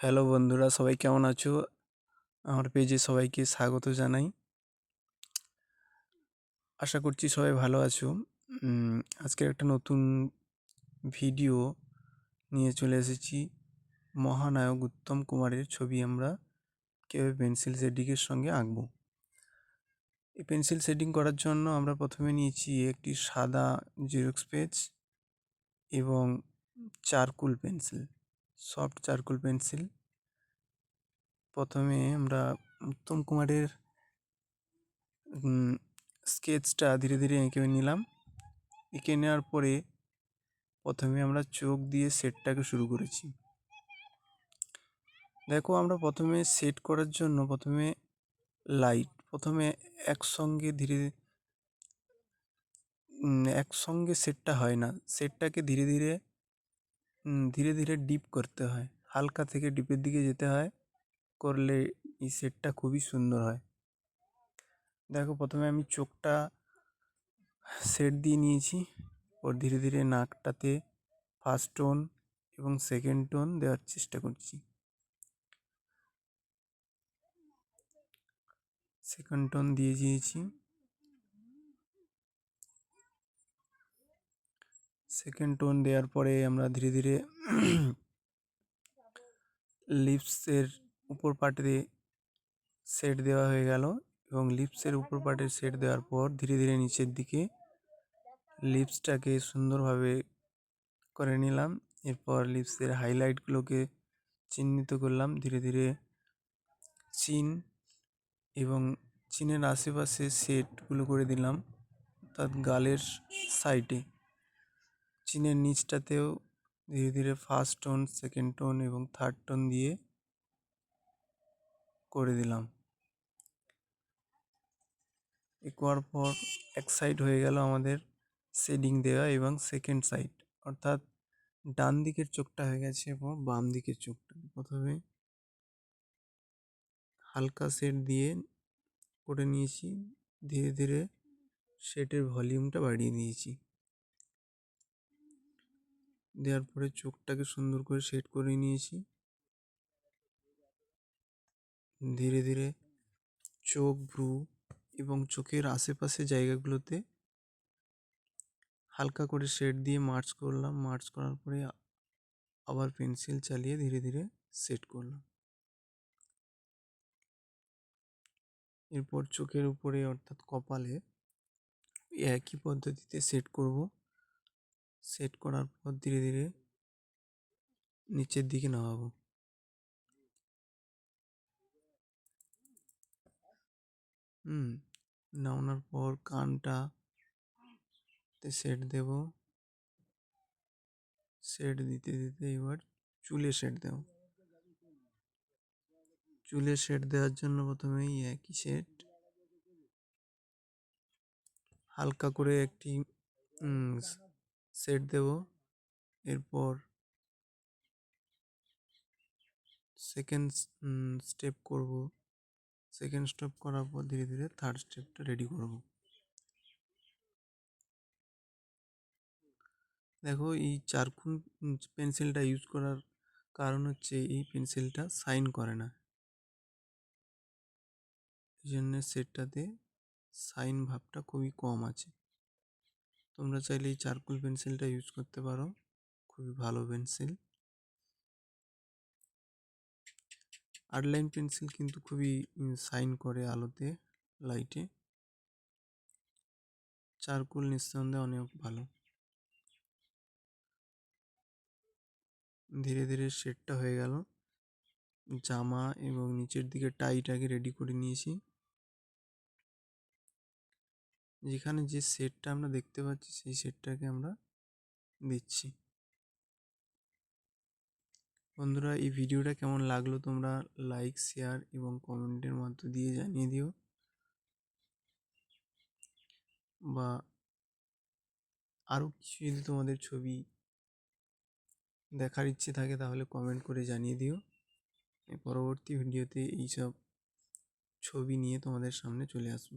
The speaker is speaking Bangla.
হ্যালো বন্ধুরা সবাই কেমন আছো? আমার পেজে সবাইকে স্বাগত জানাই। আশা করছি সবাই ভালো আছো। উম, আজকে একটা নতুন ভিডিও নিয়ে চলে এসেছি। মহানায়ক উত্তম কুমারের ছবি আমরা কীভাবে পেন্সিল শেডিংয়ের সঙ্গে আঁকবো। এই পেন্সিল শেডিং করার জন্য আমরা প্রথমে নিয়েছি একটি সাদা জেরক্স পেজ এবং charcoal pencil. Soft charcoal pencil. প্রথমে আমরা উত্তম কুমারের স্কেচটা ধীরে ধীরে এঁকে নিলাম। এঁকে নেওয়ার পরে প্রথমে আমরা চোখ দিয়ে সেটটাকে শুরু করেছি। দেখো আমরা প্রথমে সেট করার জন্য প্রথমে লাইট, প্রথমে একসঙ্গে ধীরে একসঙ্গে সেটটা হয় না। সেটটাকে ধীরে ধীরে ধীরে ধীরে ডিপ করতে হয়। হালকা থেকে ডিপের দিকে যেতে হয়। করলে এই সেটটা খুবই সুন্দর হয়। দেখো, প্রথমে আমি চোখটা সেট দিয়ে নিয়েছি। ওর ধীরে ধীরে নাকটাতে ফার্স্ট টোন এবং সেকেন্ড টোন দেওয়ার চেষ্টা করছি। সেকেন্ড টোন দিয়ে দিয়েছি। সেকেন্ড টোন দেওয়ার পরে আমরা ধীরে ধীরে লিপসের উপর পার্টে সেট দেওয়া হয়ে গেল এবং লিপসের উপর পার্টে সেট দেওয়ার পর ধীরে ধীরে নিচের দিকে লিপসটাকে সুন্দরভাবে করে নিলাম। এরপর লিপসের হাইলাইটগুলোকে চিহ্নিত করলাম। ধীরে ধীরে চিন এবং চিনের আশেপাশে সেটগুলো করে দিলাম। অর্থাৎ গালের সাইডে চিনের নিচটাতেও ধীরে ধীরে ফার্স্ট টোন সেকেন্ড টোন এবং থার্ড টোন দিয়ে করে দিলাম। এ করার পর এক সাইড হয়ে গেল আমাদের শেডিং দেওয়া এবং সেকেন্ড সাইড অর্থাৎ ডান দিকের চোখটা হয়ে গেছে এবং বাম দিকের চোখটা। প্রথমে হালকা শেড দিয়ে করে নিয়েছি। ধীরে ধীরে শেডের ভলিউমটা বাড়িয়ে দিয়েছি দেওয়ার পরে চোখটাকে সুন্দর করে সেট করে নিয়েছি। ধীরে ধীরে চোখ, ভ্রু এবং চোখের আশেপাশে জায়গাগুলোতে হালকা করে শেড দিয়ে মার্চ করলাম। মার্চ করার পরে আবার পেন্সিল চালিয়ে ধীরে ধীরে সেট করলাম। এরপর চোখের উপরে অর্থাৎ কপালে একই পদ্ধতিতে সেট করব। সেট করার পর ধীরে ধীরে নিচের দিকে নামাবো। হুম, নামানোর পর কানটা সেট দেব। সেট দিতে দিতে এবার চুলে সেট দেব। চুলে সেট দেওয়ার জন্য প্রথমেই একই সেট হালকা করে একটি সেট দেব। এরপর সেকেন্ড স্টেপ করব। সেকেন্ড স্টেপ করার পর ধীরে ধীরে থার্ড স্টেপটা রেডি করব। দেখো, এই চারকুন পেন্সিলটা ইউজ করার কারণ হচ্ছে এই পেন্সিলটা সাইন করে না। এই জন্য সেটটাতে সাইন ভাবটা খুবই কম আছে। তোমরা চাইলে এই চারকুল পেন্সিলটা ইউজ করতে পারো। খুবই ভালো পেন্সিল। আর্টলাইন পেন্সিল কিন্তু খুবই সাইন করে আলোতে, লাইটে। চারকুল নিঃসন্দেহে অনেক ভালো। ধীরে ধীরে শেডটা হয়ে গেল। জামা এবং নিচের দিকে টাইটাকে রেডি করে নিয়েছি। যেখানে যে সেটটা আমরা দেখতে পাচ্ছি, সেই সেটটাকে আমরা দিচ্ছি। বন্ধুরা, এই ভিডিওটা কেমন লাগল তোমরা লাইক শেয়ার এবং কমেন্টের মধ্য দিয়ে জানিয়ে দিও। বা আরও কিছু যদি তোমাদের ছবি দেখার ইচ্ছে থাকে, তাহলে কমেন্ট করে জানিয়ে দিও। পরবর্তী ভিডিওতে এইসব ছবি নিয়ে তোমাদের সামনে চলে আসব।